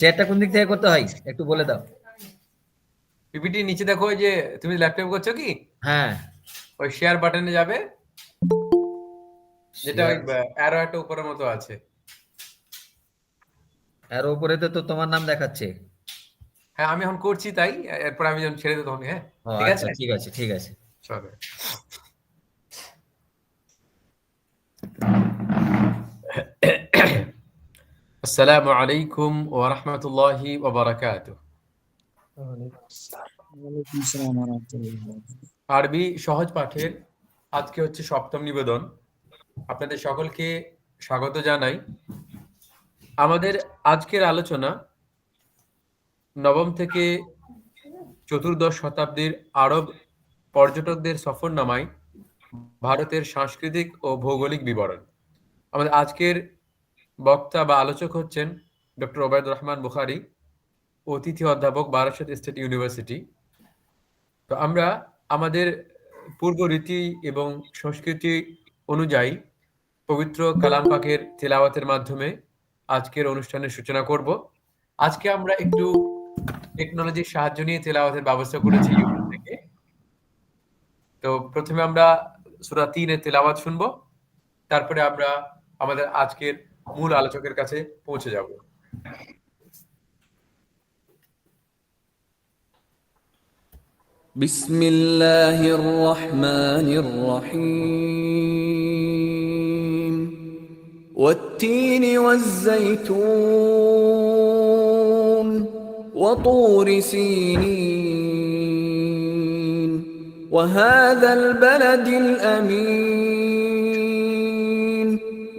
শেয়ারটা কোন দিক থেকে করতে হয়? একটু বলে দাও। পিপিটি নিচে দেখো যে তুমি ল্যাপটপ করছ কি? হ্যাঁ। ওই শেয়ার বাটনে যাবে। যেটা ওই অ্যারো একটা উপরের মতো আছে। আর উপরে তো তো তোমার নাম দেখাচ্ছে। হ্যাঁ আমি এখন করছি তাই এরপর আমি যখন ছেড়ে দেবো তখন হ্যাঁ? ঠিক আচ্ছা আছে? ঠিক আছে ঠিক আছে। চলো। আরবি সহজ পাঠের আজকে হচ্ছে সপ্তম নিবেদন। আপনাদের সকলকে স্বাগত জানাই। আমাদের আজকের আলোচনা নবম থেকে চতুর্দশ শতাব্দীর আরব পর্যটকদের সফরনামায় ভারতের সাংস্কৃতিক ও ভৌগোলিক বিবরণ। আমাদের আজকের বক্তা বা আলোচক হচ্ছেন ডক্টর ওবায়দুর রহমান বুখারি, অতিথি অধ্যাপক বারাসত স্টেট ইউনিভার্সিটি। তো আমরা আমাদের পূর্ব রীতি এবং সংস্কৃতি অনুযায়ী পবিত্র কালাম পাকের তেলাওয়াতের মাধ্যমে আজকের অনুষ্ঠানের সূচনা করব। আজকে আমরা একটু টেকনোলজির সাহায্য নিয়ে তেলাওয়াতের ব্যবস্থা করেছি ইউটিউব থেকে। তো প্রথমে আমরা সূরা তিনের তেলাওয়াত শুনব, তারপরে আমরা আমাদের আজকের মূল আলোচকের কাছে পৌঁছে যাব بسم الله الرحمن الرحيم والتين والزيتون وطور سينين وهذا البلد الأمين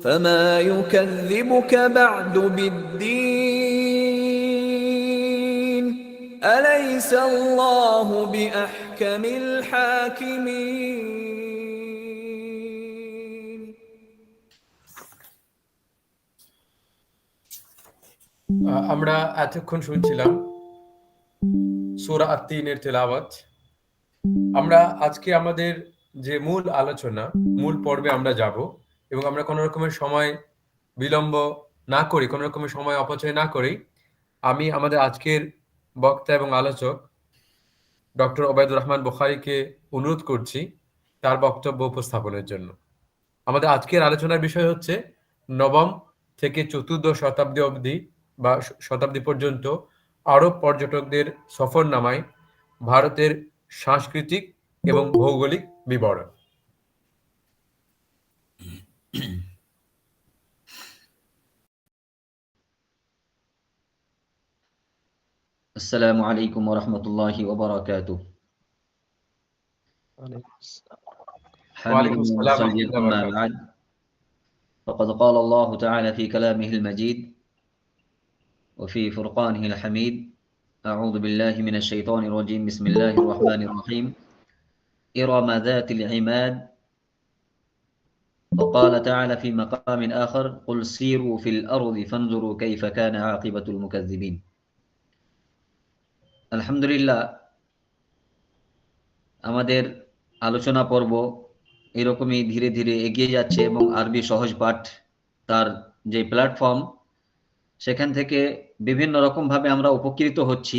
فما يكذبك بعد بالدين أليس الله بأحكم الحاكمين আহ, আমরা এতক্ষণ শুনছিলাম সূরা আত-তিনের তেলাওয়াত আমরা আজকে আমাদের যে মূল আলোচনা মূল পর্বে আমরা যাব এবং আমরা কোনো রকমের সময় বিলম্ব না করি, কোনো রকমের সময় অপচয় না করি। আমি আমাদের আজকের বক্তা এবং আলোচক ডক্টর ওবায়দুর রহমান বুখারীকে অনুরোধ করছি তার বক্তব্য উপস্থাপনের জন্য। আমাদের আজকের আলোচনার বিষয় হচ্ছে নবম থেকে চতুর্দশ শতাব্দী অবধি বা শতাব্দী পর্যন্ত আরব পর্যটকদের সফরনামায় ভারতের সাংস্কৃতিক এবং ভৌগোলিক বিবরণ। السلام عليكم ورحمة الله وبركاته وعليكم السلام أما. بعد فقد قال الله تعالى في كلامه المجيد وفي فرقانه الحميد أعوذ بالله من الشيطان الرجيم بسم الله الرحمن الرحيم إرم ذات العماد وقال تعالى في مقام آخر قل سيروا في الأرض فانظروا كيف كان عاقبة المكذبين আলহামদুলিল্লাহ আমাদের আলোচনা পর্ব এরকমই ধীরে ধীরে এগিয়ে যাচ্ছে এবং আরবি সহজ পাঠ তার যে প্ল্যাটফর্ম সেখান থেকে বিভিন্ন রকম ভাবে আমরা উপকৃত হচ্ছি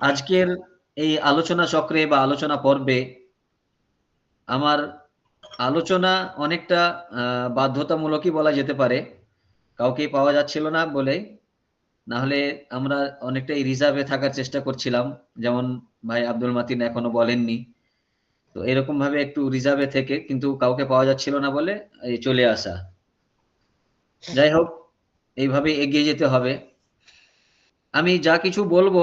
আজকের এই আলোচনা চক্রে বা আলোচনা পর্বে আমার আলোচনা অনেকটা বাধ্যতামূলকই বলা যেতে পারে। কাউকে পাওয়া যাচ্ছিল না বলে। না হলে আমরা অনেকটাই রিজার্ভে থাকার চেষ্টা করছিলাম। যেমন ভাই আব্দুল মাতিন এখনও বলেননি। তো এরকম ভাবে একটু রিজার্ভে থেকে কিন্তু কাউকে পাওয়া যাচ্ছিল না বলে চলে আসা। যাই হোক এইভাবে এগিয়ে যেতে হবে। আমি যা কিছু বলব,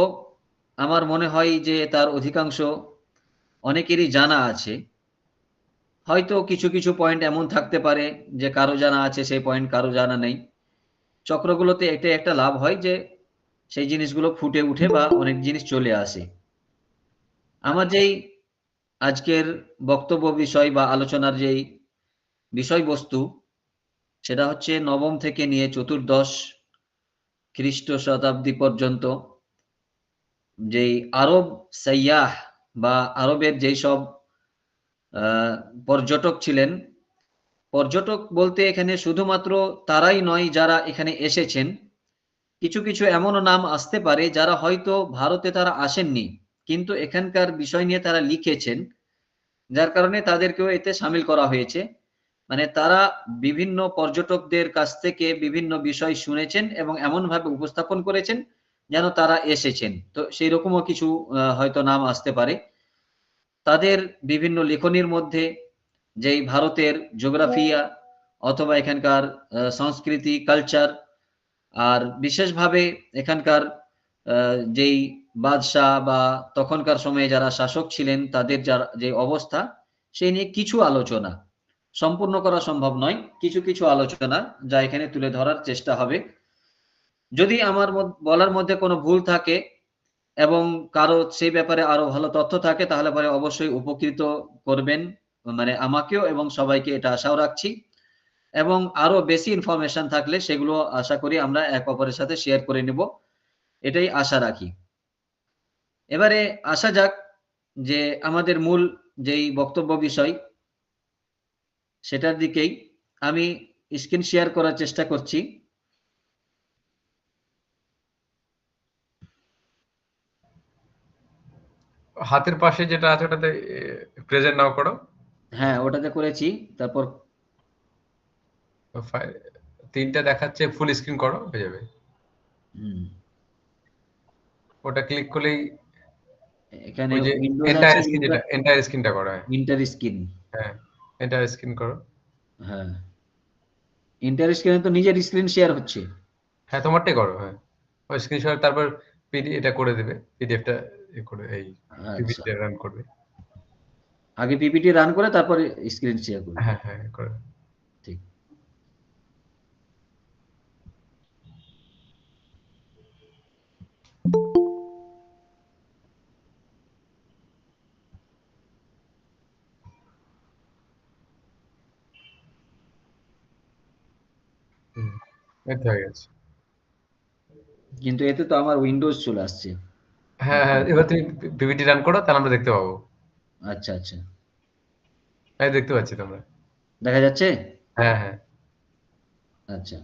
আমার মনে হয় যে তার অধিকাংশ অনেকেরই জানা আছে। হয়তো কিছু কিছু পয়েন্ট এমন থাকতে পারে যে কারও জানা আছে, সেই পয়েন্ট কারও জানা নেই। চক্রগুলোতে এটা একটা লাভ হয় যে সেই জিনিসগুলো ফুটে উঠে বা অনেক জিনিস চলে আসে। আমার যেই আজকের বক্তব্য বিষয় বা আলোচনার যেই বিষয়বস্তু, সেটা হচ্ছে নবম থেকে নিয়ে চতুর্দশ খ্রিস্ট শতাব্দী পর্যন্ত যেই আরব সাইয়াহ বা আরবের যেই সব পর্যটক ছিলেন। পর্যটক বলতে এখানে শুধুমাত্র তারাই নয় যারা এখানে এসেছেন। কিছু কিছু এমনও নাম আসতে পারে যারা হয়তো ভারতে তারা আসেননি, কিন্তু এখানকার বিষয় নিয়ে তারা লিখেছেন, যার কারণে তাদেরকেও এতে সামিল করা হয়েছে। মানে তারা বিভিন্ন পর্যটকদের কাছ থেকে বিভিন্ন বিষয় শুনেছেন এবং এমন ভাবে উপস্থাপন করেছেন যেন তারা এসেছেন। তো সেই রকমও কিছু হয়তো নাম আসতে পারে। তাদের বিভিন্ন লেখনীর মধ্যে যেই ভারতের জিওগ্রাফিয়া অথবা এখানকার সংস্কৃতি কালচার আর বিশেষভাবে এখানকার যেই বাদশাহ বা তখনকার সময়ে যারা শাসক ছিলেন, তাদের যার যে অবস্থা, সেই নিয়ে কিছু আলোচনা। সম্পূর্ণ করা সম্ভব নয়, কিছু কিছু আলোচনা যা এখানে তুলে ধরার চেষ্টা হবে। যদি আমার বলার মধ্যে কোনো ভুল থাকে এবং কারও সেই ব্যাপারে আরও ভালো তথ্য থাকে, তাহলে পরে অবশ্যই উপকৃত করবেন মানে আমাকেও এবং সবাইকে এটা আশাও রাখছি। এবং আরও বেশি ইনফরমেশন থাকলে সেগুলো আশা করি আমরা এক অপরের সাথে শেয়ার করে নেব, এটাই আশা রাখি। এবারে আসা যাক যে আমাদের মূল যেই বক্তব্য বিষয়, সেটার দিকেই আমি স্ক্রিন শেয়ার করার চেষ্টা করছি। হাতের পাশে যেটা আছে ওটাতে প্রেজেন্ট নাও করো। হ্যাঁ ওটাতে করেছি। তারপর তিনটা দেখাচ্ছে ফুল স্ক্রিন করো হয়ে যাবে। ওটা ক্লিক করলেই এখানে এন্টায়ার স্ক্রিন যেটা এন্টায়ার স্ক্রিনটা করো হ্যাঁ। ইন্টার স্ক্রিন হ্যাঁ এন্টায়ার স্ক্রিন করো। হ্যাঁ। ইন্টার স্ক্রিনে তো নিজের স্ক্রিন শেয়ার হচ্ছে। হ্যাঁ তোমারটাই করো হ্যাঁ। ওই স্ক্রিনশট তারপর পিডি এটা করে দেবে পিডিএফটা এ করে এই আচ্ছা। পিপিটি রান করবে। আগে পিপিটি রান করে তারপরে স্ক্রিন শেয়ার করবে। হ্যাঁ হ্যাঁ করে। ঠিক। হুম এই হয়ে গেছে। কিন্তু এতে তো আমার উইন্ডোজ চলে আসছে। হ্যাঁ হ্যাঁ এবার তুমি পিপিটি রান করো তাহলে আমরা দেখতে পাবো। আচ্ছা আচ্ছা। এই দেখতে পাচ্ছি তোমরা। দেখা যাচ্ছে? হ্যাঁ হ্যাঁ। আচ্ছা।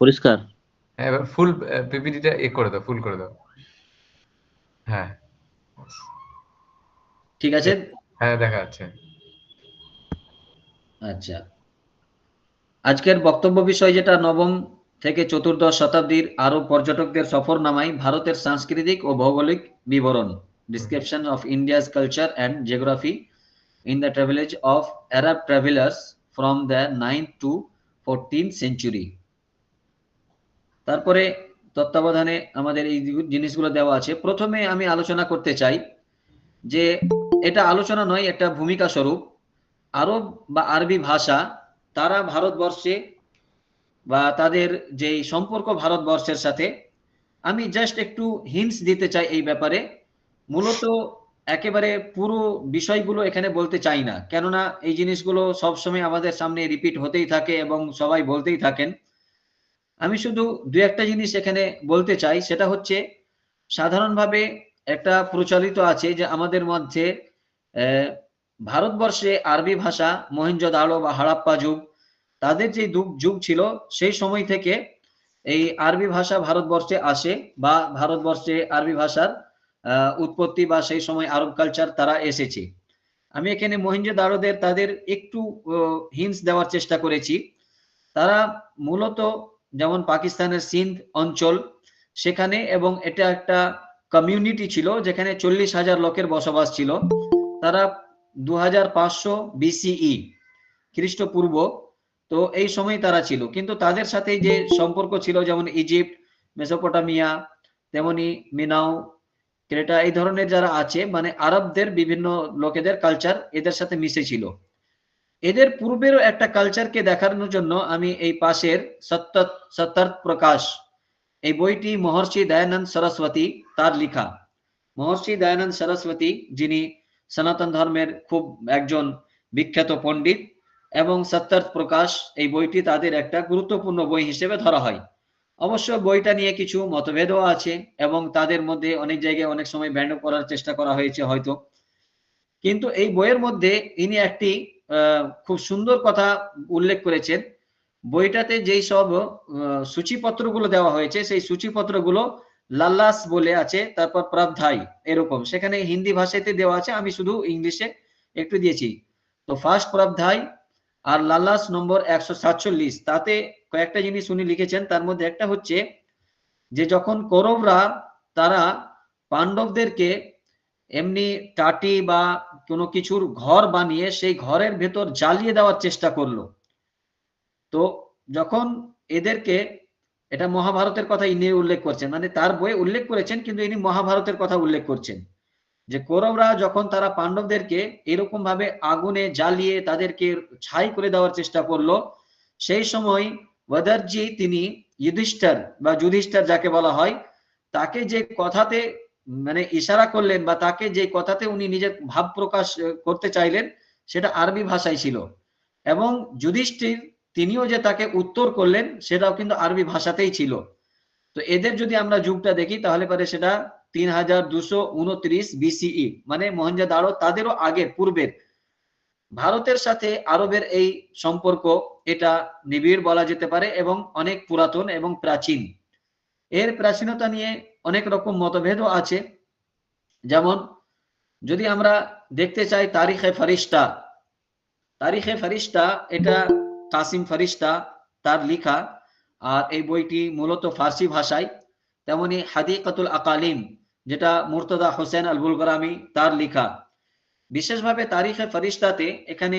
পরিষ্কার। হ্যাঁ এবার ফুল পিপিটিটা এ করে দাও ফুল করে দাও। হ্যাঁ। ঠিক আছে? হ্যাঁ দেখা যাচ্ছে। আচ্ছা। আজকের বক্তব্য বিষয় যেটা নবম থেকে চতুর্দশ শতাব্দীর আরব পর্যটকদের সফর সফরনামায় ভারতের সাংস্কৃতিক ও ভৌগোলিক বিবরণ। Description of India's culture and geography in the travelogues of Arab travellers from the ninth to fourteen century তারপরে তত্ত্বাবধানে আমাদের এই জিনিসগুলো দেওয়া আছে। প্রথমে আমি আলোচনা করতে চাই যে এটা আলোচনা নয়, একটা ভূমিকা স্বরূপ। আরব বা আরবি ভাষা তারা ভারতবর্ষে বা তাদের যেই সম্পর্ক ভারতবর্ষের সাথে, আমি জাস্ট একটু হিন্টস দিতে চাই এই ব্যাপারে। মূলত একেবারে পুরো বিষয়গুলো এখানে বলতে চাই না। কেননা এই জিনিসগুলো সবসময় আমাদের সামনে রিপিট হতেই থাকে এবং সবাই বলতেই থাকেন। আমি শুধু দু একটা জিনিস এখানে বলতে চাই, সেটা হচ্ছে সাধারণভাবে একটা প্রচলিত আছে যে আমাদের মধ্যে ভারতবর্ষে আরবি ভাষা মহেঞ্জোদাড়ো বা হারাপ্পা যুগ তাদের যে যুগ ছিল, সেই সময় থেকে এই আরবি ভাষা ভারতবর্ষে আসে বা ভারতবর্ষে আরবি ভাষার উৎপত্তি বা সেই সময় আরব কালচার তারা এসেছে। আমি এখানে মহেঞ্জোদাড়োদের তাদের একটু হিন্স দেওয়ার চেষ্টা করেছি। তারা মূলত যেমন পাকিস্তানের সিন্ধ অঞ্চল, সেখানে এবং এটা একটা কমিউনিটি ছিল, যেখানে চল্লিশ হাজার লোকের বসবাস ছিল। তারা দু হাজার পাঁচশো বিসিই খ্রিস্টপূর্ব তো এই সময় তারা ছিল। কিন্তু তাদের সাথে যে সম্পর্ক ছিল, যেমন ইজিপ্ট, মেসোপটামিয়া, তেমনি মিনাও, ক্রেটা, এই ধরনের যারা আছে মানে আরবদের বিভিন্ন লোকেদের কালচার এদের সাথে মিশে ছিল। এদের পূর্বেরও একটা কালচারকে দেখানোর জন্য আমি এই পাশের সত্য সত্যার্থ প্রকাশ, এই বইটি মহর্ষি দয়ানন্দ সরস্বতী তার লিখা। মহর্ষি দয়ানন্দ সরস্বতী যিনি সনাতন ধর্মের খুব একজন বিখ্যাত পণ্ডিত এবং সত্যার্থ প্রকাশ এই বইটি তাদের একটা গুরুত্বপূর্ণ বই হিসেবে ধরা হয়। অবশ্য বইটা নিয়ে কিছু মতভেদও আছে এবং তাদের মধ্যে অনেক জায়গায় অনেক সময় ব্যান্ড করার চেষ্টা করা হয়েছে হয়তো। কিন্তু এই বইয়ের মধ্যে ইনি একটি খুব সুন্দর কথা উল্লেখ করেছেন। বইটাতে যেই সব সূচিপত্রগুলো দেওয়া হয়েছে, সেই সূচিপত্রগুলো লাল্লাস বলে আছে, তারপর প্রাবধাই এরকম। সেখানে হিন্দি ভাষাতে দেওয়া আছে, আমি শুধু ইংলিশে একটু দিয়েছি। তো ফার্স্ট প্রাবধাই আর লালাস নম্বর একশো সাতচল্লিশ। তাতে কয়েকটা জিনিস উনি লিখেছেন, তার মধ্যে একটা হচ্ছে যে যখন কৌরবরা তারা পাণ্ডবদেরকে এমনি টাটি বা কোনো কিছুর ঘর বানিয়ে সেই ঘরের ভেতর জ্বালিয়ে দেওয়ার চেষ্টা করল। তো যখন এদেরকে, এটা মহাভারতের কথা ইনি উল্লেখ করছেন মানে তার বইয়ে উল্লেখ করেছেন, কিন্তু ইনি মহাভারতের কথা উল্লেখ করছেন। যে কৌরবরা যখন তারা পাণ্ডবদেরকে এরকম ভাবে আগুনে জ্বালিয়ে তাদেরকে ছাই করে দেওয়ার চেষ্টা করল, সেই সময় ওয়াদারজি তিনি যুধিষ্ঠার বা যুধিষ্ঠার যাকে বলা হয়, তাকে যে কথাতে মানে ইশারা করলেন বা তাকে যে কথাতে উনি নিজের ভাব প্রকাশ করতে চাইলেন, সেটা আরবি ভাষায় ছিল। এবং যুধিষ্ঠির তিনিও যে তাকে উত্তর করলেন, সেটাও কিন্তু আরবি ভাষাতেই ছিল। তো এদের যদি আমরা যুগটা দেখি, তাহলে পরে সেটা তিন হাজার দুশো উনত্রিশ বিসিই মানে মহেঞ্জোদাড়ো তাদেরও আগের, পূর্বের। ভারতের সাথে আরবের এই সম্পর্ক, এটা নিবিড় বলা যেতে পারে এবং অনেক পুরাতন এবং প্রাচীন। এর প্রাচীনতা নিয়ে অনেক রকম মতভেদও আছে। যেমন, যদি আমরা দেখতে চাই তারিখে ফারিস্তা তারিখে ফারিস্তা, এটা কাসিম ফারিস্তা, তার লিখা, আর এই বইটি মূলত ফার্সি ভাষায়। তেমনি হাদিকাতুল আকালিম, যেটা মুর্তদা হোসেন আল বুলগরামি তার লিখা। বিশেষভাবে তারিখে ফারিস্তাতে এখানে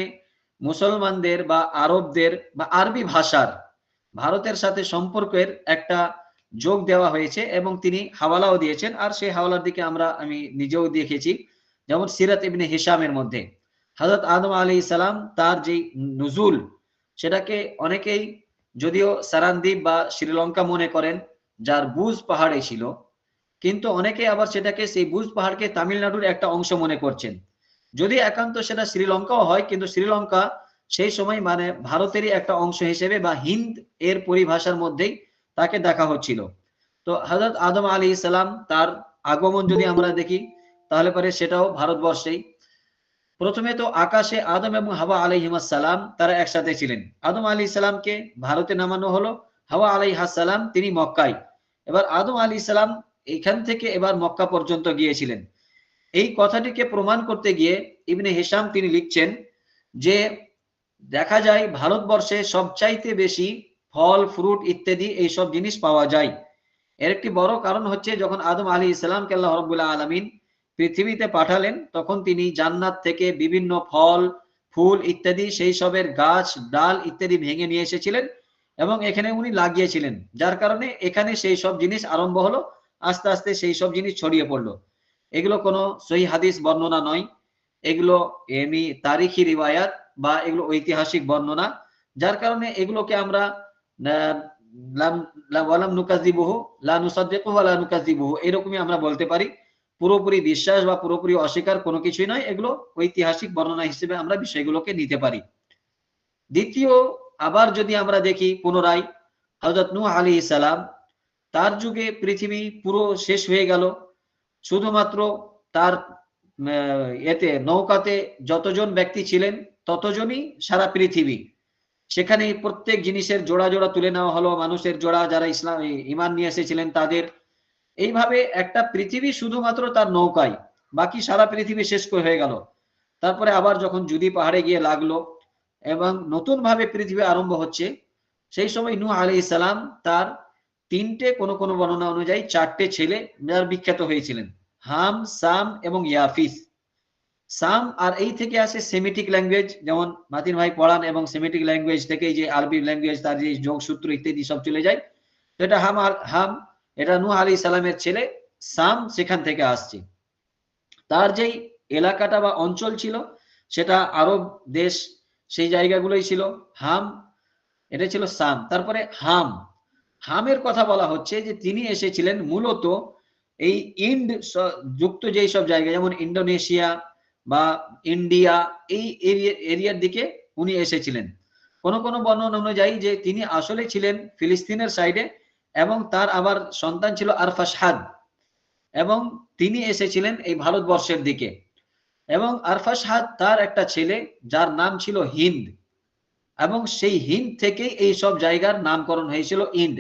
মুসলমানদের বা আরবদের বা আরবি ভাষার ভারতের সাথে সম্পর্কের একটা যোগ দেওয়া হয়েছে এবং তিনি হাওয়ালাও দিয়েছেন। আর সেই হাওয়ালার দিকে আমরা, আমি নিজেও দেখেছি, যেমন সিরাত ইবনে হিসামের মধ্যে। হজরত আদম আলী সালাম তার যে নুজুল, সেটাকে অনেকেই যদিও সারানদ্বীপ বা শ্রীলঙ্কা মনে করেন যার বুজ পাহাড়ে ছিল। কিন্তু অনেকে আবার সেটাকে সেই বুজ পাহাড়কে তামিলনাড়ুর একটা অংশ মনে করছেন। যদি একান্ত সেটা শ্রীলঙ্কাও হয়, কিন্তু শ্রীলঙ্কা সেই সময় মানে ভারতেরই একটা অংশ হিসেবে বা হিন্দ এর পরিভাষার মধ্যেই তাকে দেখা হচ্ছিল। তো হজরত আদম আলী ইসলাম তার আগমন যদি আমরা দেখি, তাহলে পরে সেটাও ভারতবর্ষেই। প্রথমে তো আকাশে আদম এবং হাওয়া আলাইহিমাসালাম তারা একসাথে ছিলেন। আদম আলী ইসলামকে ভারতে নামানো হলো, হাওয়া আলাইহাসালাম তিনি মক্কায়। এবার আদম আলী ইসলাম এখান থেকে এবার মক্কা পর্যন্ত গিয়েছিলেন। এই কথাটিকে প্রমাণ করতে গিয়ে ইবনে হেসাম তিনি লিখছেন যে, দেখা যায় ভারতবর্ষে সবচাইতে বেশি ফল, ফ্রুট ইত্যাদি এইসব জিনিস পাওয়া যায়। এর একটি বড় কারণ হচ্ছে যখন আদম আলী ইসলামকে আল্লাহ রবুল্লাহ আলমিন পৃথিবীতে পাঠালেন, তখন তিনি জান্নাত থেকে বিভিন্ন ফল, ফুল ইত্যাদি সেই সবের গাছ, ডাল ইত্যাদি ভেঙে নিয়ে এসেছিলেন। এবং এখানে উনি লাগিয়েছিলেন, যার কারণে এখানে সেই সব জিনিস আরম্ভ হলো, আস্তে আস্তে সেই সব জিনিস ছড়িয়ে পড়ল। এগুলো কোনো সহি হাদিস বর্ণনা নয়, এগুলো এমনি তারিখি রিবায়াত বা এগুলো ঐতিহাসিক বর্ণনা, যার কারণে এগুলোকে আমরা এরকমই আমরা বলতে পারি। পুরোপুরি বিশ্বাস বা পুরোপুরি অস্বীকার কোনো কিছুই নয়, এগুলো ঐতিহাসিক বর্ণনা হিসেবে আমরা বিষয়গুলোকে নিতে পারি। দ্বিতীয় আবার যদি আমরা দেখি পুনরায় হজরত নূহ আলী সালাম, তার যুগে পৃথিবী পুরো শেষ হয়ে গেল। শুধুমাত্র তার এতে, নৌকাতে যতজন ব্যক্তি ছিলেন, ততজনই সারা পৃথিবী। সেখানে প্রত্যেক জিনিসের জোড়া জোড়া তুলে নেওয়া হলো, মানুষের জোড়া যারা ইসলাম ইমান নিয়ে এসেছিলেন তাদের। এইভাবে একটা পৃথিবী শুধুমাত্র তার নৌকায়, বাকি সারা পৃথিবী শেষ হয়ে গেল। তারপরে আবার যখন জুদি পাহাড়ে গিয়ে লাগল এবং নতুন ভাবে পৃথিবী আরম্ভ হচ্ছে, সেই সময় নূহ আলী ইসলাম তার তিনটে কোন কোন বর্ণনা অনুযায়ী চারটে ছেলে যার বিখ্যাত হয়েছিলেন, হাম, সাম এবং ইয়াফিস। সাম আর এই থেকে আসে সেমিটিক ল্যাঙ্গুয়েজ, যেমন মাতিন ভাই পড়ান এবং সেমিটিক ল্যাঙ্গুয়েজ থেকে যে আরবি ল্যাঙ্গুয়েজ, তার যে যোগ সূত্র ইত্যাদি সব চলে যায়, তো এটা হাম হাম, এটা নূহ আলী সালামের ছেলে, সাম সেখান থেকে আসছে। তার যেই এলাকাটা বা অঞ্চল ছিল, সেটা আরব দেশ সেই জায়গাগুলোই ছিল হাম, এটা ছিল সাম। তারপরে হাম। হামের কথা বলা হচ্ছে যে তিনি এসেছিলেন মূলত এই ইন্ড যুক্ত যেই সব জায়গা, যেমন ইন্দোনেশিয়া বা ইন্ডিয়া, এই এরিয়া- এরিয়ার দিকে উনি এসেছিলেন। কোন কোন বর্ণনা অনুযায়ী যে তিনি আসলে ছিলেন ফিলিস্তিনের সাইডে এবং তার আবার সন্তান ছিল আরফাসাদ এবং তিনি এসেছিলেন এই ভারতবর্ষের দিকে। এবং আরফাসাদ তার একটা ছেলে, যার নাম ছিল হিন্দ। এবং সেই হিন্দ থেকেই এই সব জায়গার নামকরণ হয়েছিল ইন্ড।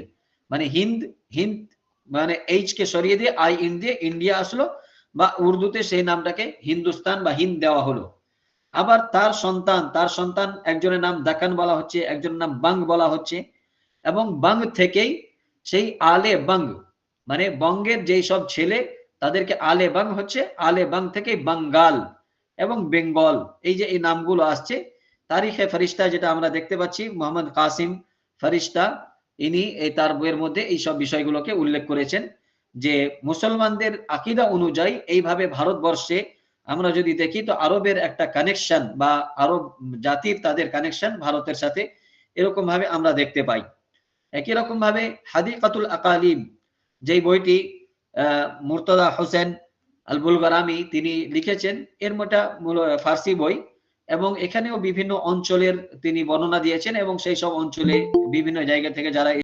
মানে হিন্দ হিন্দ মানে এইচ কে সরিয়ে দিয়ে আই ইন দিয়ে ইন্ডিয়া আসলো বা উর্দুতে সেই নামটাকে হিন্দুস্তান বা হিন্দ দেওয়া হলো। আবার তার সন্তান তার সন্তান একজনের নাম দাকান বলা হচ্ছে, একজনের নাম বাং বলা হচ্ছে। এবং বাং থেকেই সেই আলে বাং মানে বঙ্গের যেই সব ছেলে, তাদেরকে আলে বাং হচ্ছে, আলে বাং থেকে বাঙ্গাল। এবং বেঙ্গল এই যে এই নামগুলো আসছে তারিখে ফরিস্তা যেটা আমরা দেখতে পাচ্ছি মোহাম্মদ কাসিম ফরিস্তা ইনি এই তার বইয়ের মধ্যে এই সব বিষয়গুলোকে উল্লেখ করেছেন যে মুসলমানদের আকিদা অনুযায়ী এইভাবে ভারতবর্ষে আমরা যদি দেখি তো আরবের একটা কানেকশন বা আরব জাতির তাদের কানেকশন ভারতের সাথে এরকম ভাবে আমরা দেখতে পাই। একই রকম ভাবে হাদিকাতুল আকালিম যেই বইটি আহ, মুর্তদা হোসেন আল বুলগারামি তিনি লিখেছেন, এর মোটা ফার্সি বই এবং এখানেও বিভিন্ন অঞ্চলের তিনি বর্ণনা দিয়েছেন এবং সেই সব অঞ্চলে বিভিন্ন জায়গা থেকে যারা